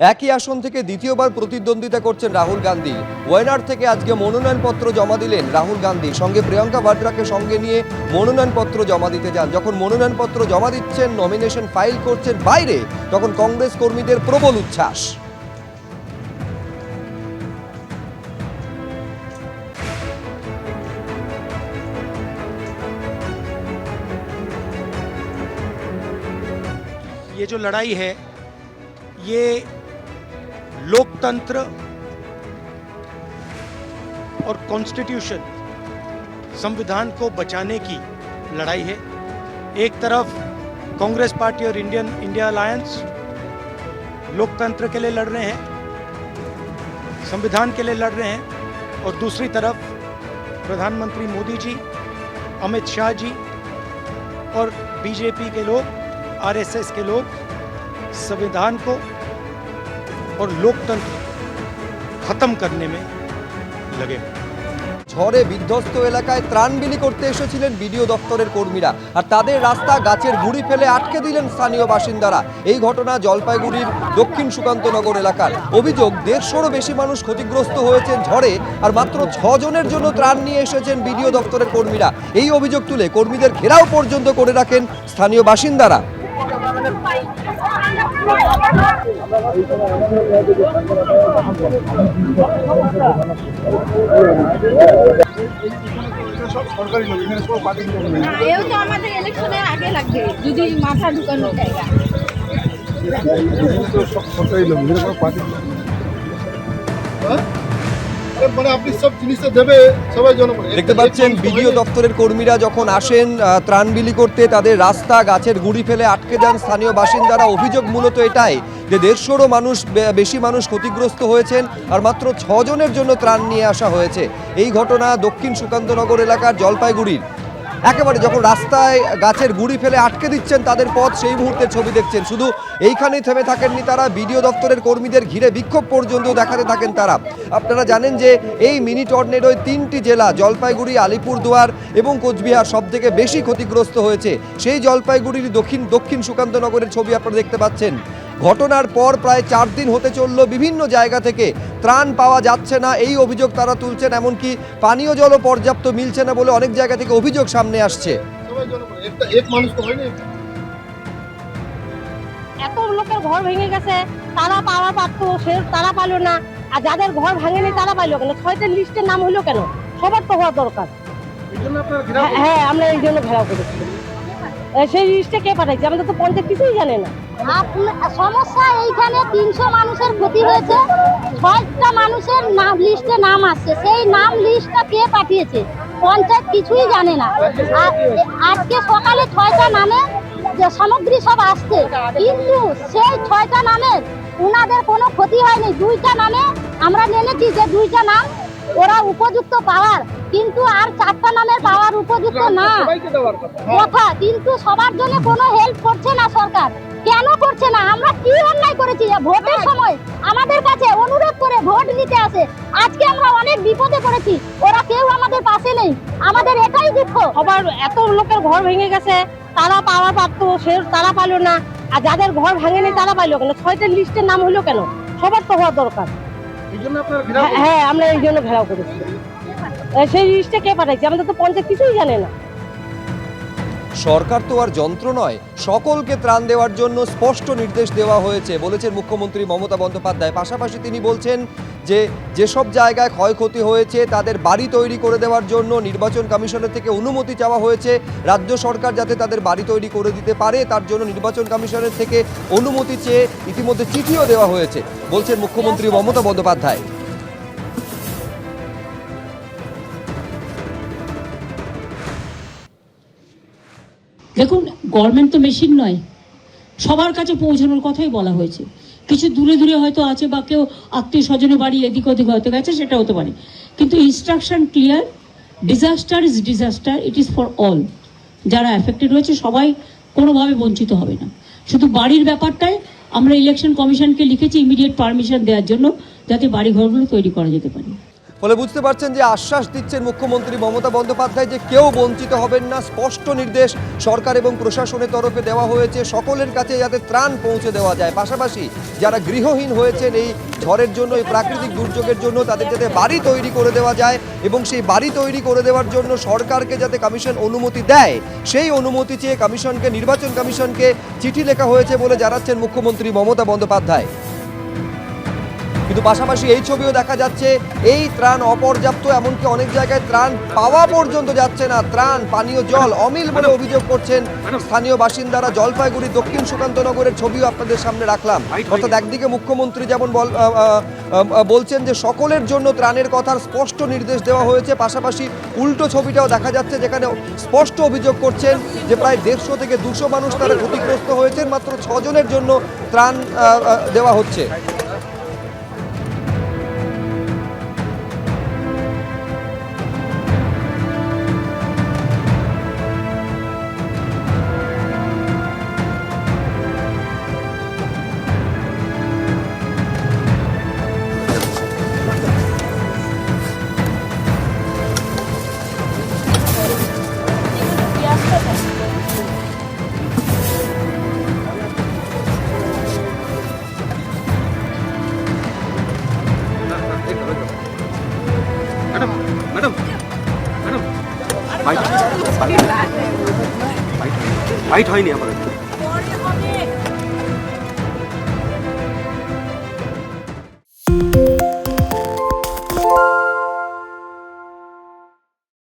একই আসন থেকে দ্বিতীয়বার প্রতিদ্বন্দ্বিতা করছেন রাহুল গান্ধী ওয়েনার থেকে আজকে মনোনয়নপত্র জমা দিলেন রাহুল গান্ধী সঙ্গে প্রিয়াঙ্কা ভাড্রাকে সঙ্গে নিয়ে মনোনয়নপত্র জমা দিতে যান যখন মনোনয়নপত্র জমা দিচ্ছেন নমিনেশন ফাইল করছেন বাইরে তখন কংগ্রেস কর্মীদের প্রবল উচ্ছ্বাস ये जो लड़ाई है ये लोकतंत्र और कॉन्स्टिट्यूशन संविधान को बचाने की लड़ाई है। एक तरफ़ कांग्रेस पार्टी और इंडियन, इंडिया अलायंस लोकतंत्र के लिए लड़ रहे हैं, संविधान के लिए लड़ रहे हैं, और दूसरी तरफ़ प्रधानमंत्री मोदी जी, अमित शाह जी और बीजेपी के लोग, आरएसएस के लोग संविधान को और लोकतंत्र को खत्म करने में लगे हैं ঝড়ে বিধ্বস্ত এলাকায় ত্রাণ বিলি করতে এসেছিলেন বিডিও দপ্তরের কর্মীরা আর তাদের রাস্তা গাছের গুড়ি ফেলে আটকে দিলেন স্থানীয় বাসিন্দারা এই ঘটনা জলপাইগুড়ির দক্ষিণ সুকান্তনগর এলাকার অভিযোগ দেড়শোরও বেশি মানুষ ক্ষতিগ্রস্ত হয়েছেন ঝড়ে আর মাত্র জনের জন্য ত্রাণ নিয়ে এসেছেন বিডিও দপ্তরের কর্মীরা এই অভিযোগ তুলে কর্মীদের ঘেরাও পর্যন্ত করে রাখেন স্থানীয় বাসিন্দারা এও তো আমাদের ইলেকশনের আগে লাগবে যদি মাথা ঢুকানোর জায়গা সরকারি লোক পার্টি। হ্যাঁ? মানে আপনি সব জিনিসটা দেবে সবাই জনগণ দেখতে পাচ্ছেন বিডিও দপ্তরের কর্মীরা যখন আসেন ত্রাণ বিলি করতে তাদের রাস্তা গাছের গুড়ি ফেলে আটকে যান স্থানীয় বাসিন্দারা। অভিযোগ মূলত এটাই যে দেড়শোরও মানুষ বেশি মানুষ ক্ষতিগ্রস্ত হয়েছেন আর মাত্র ছজনের জন্য ত্রাণ নিয়ে আসা হয়েছে। এই ঘটনা দক্ষিণ সুকান্তনগর এলাকার জলপাইগুড়ির। একেবারে যখন রাস্তায় গাছের গুড়ি ফেলে আটকে দিচ্ছেন তাদের পথ, সেই মুহূর্তের ছবি দেখছেন। শুধু এইখানেই থেমে থাকেননি তারা, বিডিও দপ্তরের কর্মীদের ঘিরে বিক্ষোভ পর্যন্ত দেখাতে থাকেন তারা। আপনারা জানেন যে এই মিনি টর্নেডোয় তিনটি জেলা, জলপাইগুড়ি, আলিপুরদুয়ার এবং কোচবিহার সব থেকে বেশি ক্ষতিগ্রস্ত হয়েছে। সেই জলপাইগুড়ির দক্ষিণ দক্ষিণ সুকান্তনগরের ছবি আপনারা দেখতে পাচ্ছেন। ঘটনার পর প্রায় চার দিন হতে চলল বিভিন্ন জায়গা থেকে। ত্রাণ পাওয়া যাচ্ছে না এই অভিযোগ তারা তুলছেন এমনকি পানীয় জলও পর্যাপ্ত মিলছে না বলে অনেক জায়গা থেকে অভিযোগ সামনে আসছে। সবাই জনগণ একটা এক মানুষ তো হয়নি। এত লোকের ঘর ভেঙে গেছে তারা পাওয়া পারতো সে তারা পাইলো না। আর যাদের ঘর ভাঙেনি তারা পাইলো কেন? ছয়টার লিস্টের নাম হলো কেন? সবার তো হওয়া দরকার। হ্যাঁ, হ্যাঁ আমরা এই জন্য ঘেরাও করেছি। সেই লিস্টে কে পাঠাইছে? আমাদের তো পঞ্চায়েত কিছুই জানে না। সমস্যা এইখানে তিনশো মানুষের ক্ষতি হয়েছে। ছয়টা মানুষের নাম লিস্টে নাম আসছে সেই নাম লিস্টটা কে পাঠিয়েছে? পঞ্চায়েত কিছুই জানে না। আজকে সকালে ছয়টা নামে যে সামগ্রী সব আসছে। কিন্তু সেই ছয়টা নামের উনাদের কোনো ক্ষতি হয়নি। দুইটা নামে আমরা জেনেছি যে দুইটা নাম ওরা উপযুক্ত পাওয়ার কিন্তু আর চারটা নামের পাওয়ার উপযুক্ত না। কথা। কথা কিন্তু সবার জন্য কোনো হেল্প করছে না সরকার। কেন করছে না? আমরা কি অন্যায় করেছি? ভোটের সময় আমাদের কাছে অনুরোধ করে ভোট নিতে আসে। আজকে আমরা অনেক বিপদে পড়েছি। ওরা কেউ আমাদের পাশে নেই। আমাদের এটাই দুঃখ। আবার এত লোকের ঘর ভেঙে গেছে তারা পাওয়া পারতো সে তারা পাইলো না। আর যাদের ঘর ভাঙেনি তারা পাইলো কেন? ছয়টার লিস্টের নাম হলো কেন? সবার তো হওয়া দরকার। হ্যাঁ, হ্যাঁ আমরা এই জন্য ঘেরাও করেছি। সেই জিনিসটা কে পাঠাইছে? আমাদের তো পঞ্চায়েত কিছুই জানে না। সরকার তো আর যন্ত্র নয়, সকলকে ত্রাণ দেওয়ার জন্য স্পষ্ট নির্দেশ দেওয়া হয়েছে, বলেছেন মুখ্যমন্ত্রী মমতা বন্দ্যোপাধ্যায়। পাশাপাশি তিনি বলছেন যে, যেসব জায়গায় ক্ষয়ক্ষতি হয়েছে, তাদের বাড়ি তৈরি করে দেওয়ার জন্য নির্বাচন কমিশনের থেকে অনুমতি চাওয়া হয়েছে। রাজ্য সরকার যাতে তাদের বাড়ি তৈরি করে দিতে পারে, তার জন্য নির্বাচন কমিশনের থেকে অনুমতি চেয়ে ইতিমধ্যে চিঠিও দেওয়া হয়েছে, বলছেন মুখ্যমন্ত্রী মমতা বন্দ্যোপাধ্যায়। দেখুন গভর্নমেন্ট তো মেশিন নয়। সবার কাছে পৌঁছানোর কথাই বলা হয়েছে। কিছু দূরে দূরে হয়তো আছে বা কেউ আত্মীয় স্বজনের বাড়ি এদিক ওদিক হয়তো গেছে, সেটা হতে পারে। কিন্তু instruction clear disaster is disaster it is for all যারা অ্যাফেক্টেড হয়েছে সবাই কোনোভাবে বঞ্চিত হবে না। শুধু বাড়ির ব্যাপারটাই, আমরা ইলেকশন কমিশনকে লিখেছি ইমিডিয়েট পারমিশন দেওয়ার জন্য, যাতে বাড়িঘরগুলো তৈরি করা যেতে পারে। ফলে বুঝতে পারছেন যে আশ্বাস দিচ্ছেন মুখ্যমন্ত্রী মমতা বন্দ্যোপাধ্যায় যে কেউ বঞ্চিত হবেন না। স্পষ্ট নির্দেশ সরকার এবং প্রশাসনের তরফে দেওয়া হয়েছে। সকলের কাছে যাতে ত্রাণ পৌঁছে দেওয়া যায়। পাশাপাশি যারা গৃহহীন হয়েছেন এই ঝড়ের জন্য, এই প্রাকৃতিক দুর্যোগের জন্য, তাদের যাতে বাড়ি তৈরি করে দেওয়া যায় এবং সেই বাড়ি তৈরি করে দেওয়ার জন্য সরকারকে যাতে কমিশন অনুমতি দেয়, সেই অনুমতি চেয়ে কমিশনকে, নির্বাচন কমিশনকে চিঠি লেখা হয়েছে বলে জানাচ্ছেন মুখ্যমন্ত্রী মমতা বন্দ্যোপাধ্যায়। কিন্তু পাশাপাশি এই ছবিও দেখা যাচ্ছে, এই ত্রাণ অপর্যাপ্ত, এমনকি অনেক জায়গায় ত্রাণ পাওয়া পর্যন্ত যাচ্ছে না। ত্রাণ, পানীয় জল অমিল বলে অভিযোগ করছেন স্থানীয় বাসিন্দারা। জলপাইগুড়ি দক্ষিণ সুকান্তনগরের ছবিও আপনাদের সামনে রাখলাম। অর্থাৎ একদিকে মুখ্যমন্ত্রী যেমন বলছেন যে সকলের জন্য ত্রাণের কথার স্পষ্ট নির্দেশ দেওয়া হয়েছে, পাশাপাশি উল্টো ছবিটাও দেখা যাচ্ছে যেখানে স্পষ্ট অভিযোগ করছেন যে প্রায় দেড়শো থেকে দুশো মানুষ তারা ক্ষতিগ্রস্ত হয়েছেন, মাত্র ছজনের জন্য ত্রাণ দেওয়া হচ্ছে। ফাইট হয়নি আমাদের